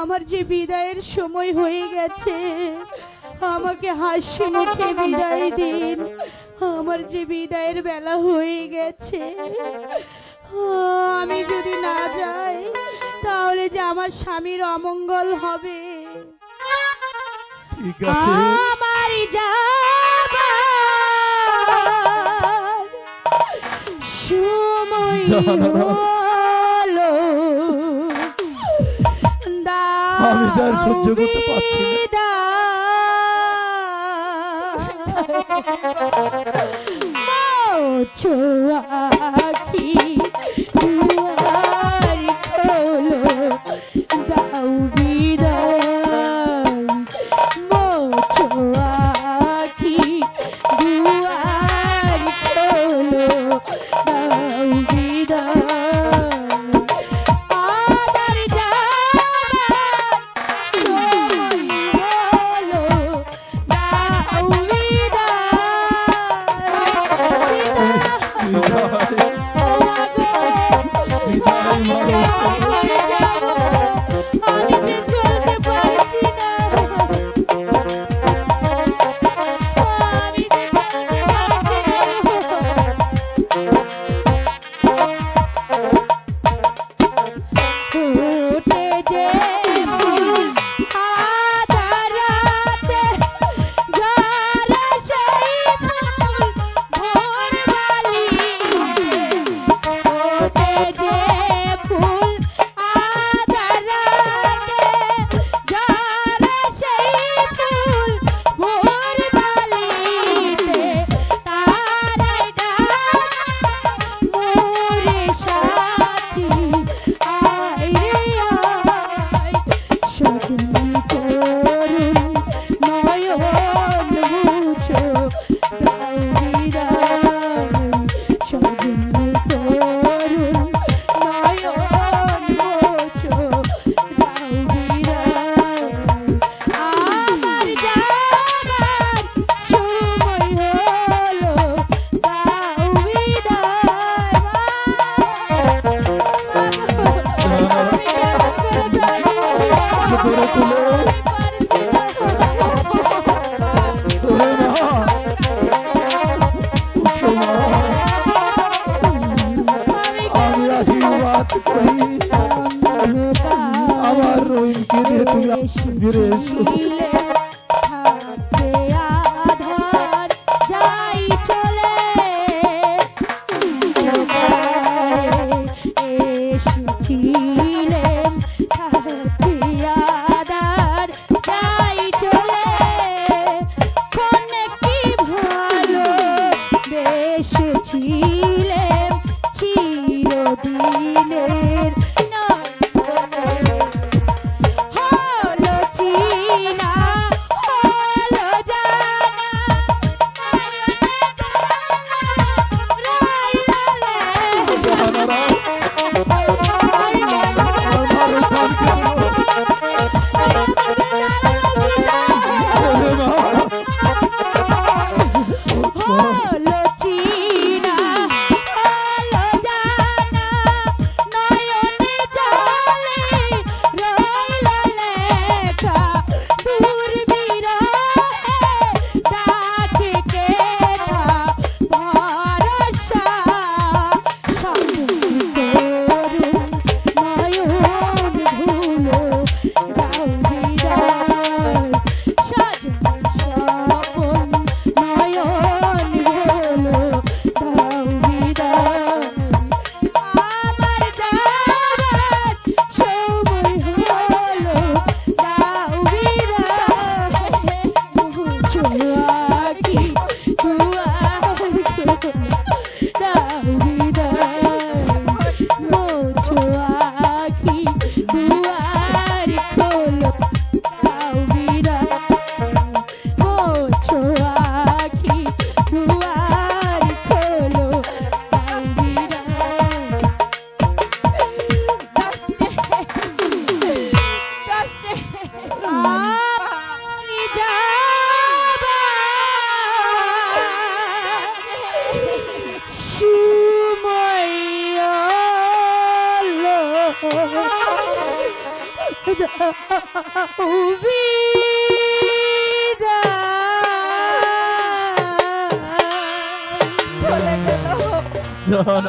আমার যে বিদায়ের সময় হয়ে গেছে আমাকে হাসি মুখে বিদায় দিন। আমার যে বিদায়ের বেলা হয়ে গেছে আমি যদি না যাই তাহলে যে আমার স্বামীর অমঙ্গল হবে। আমারই যা আমি যার সহ্য করতে পারছি না। ছোয়াখি দুয়ার খোলো। দাউবি আবার রহিমকে দিয়ে তুমি ফিরে এসো। গেল জান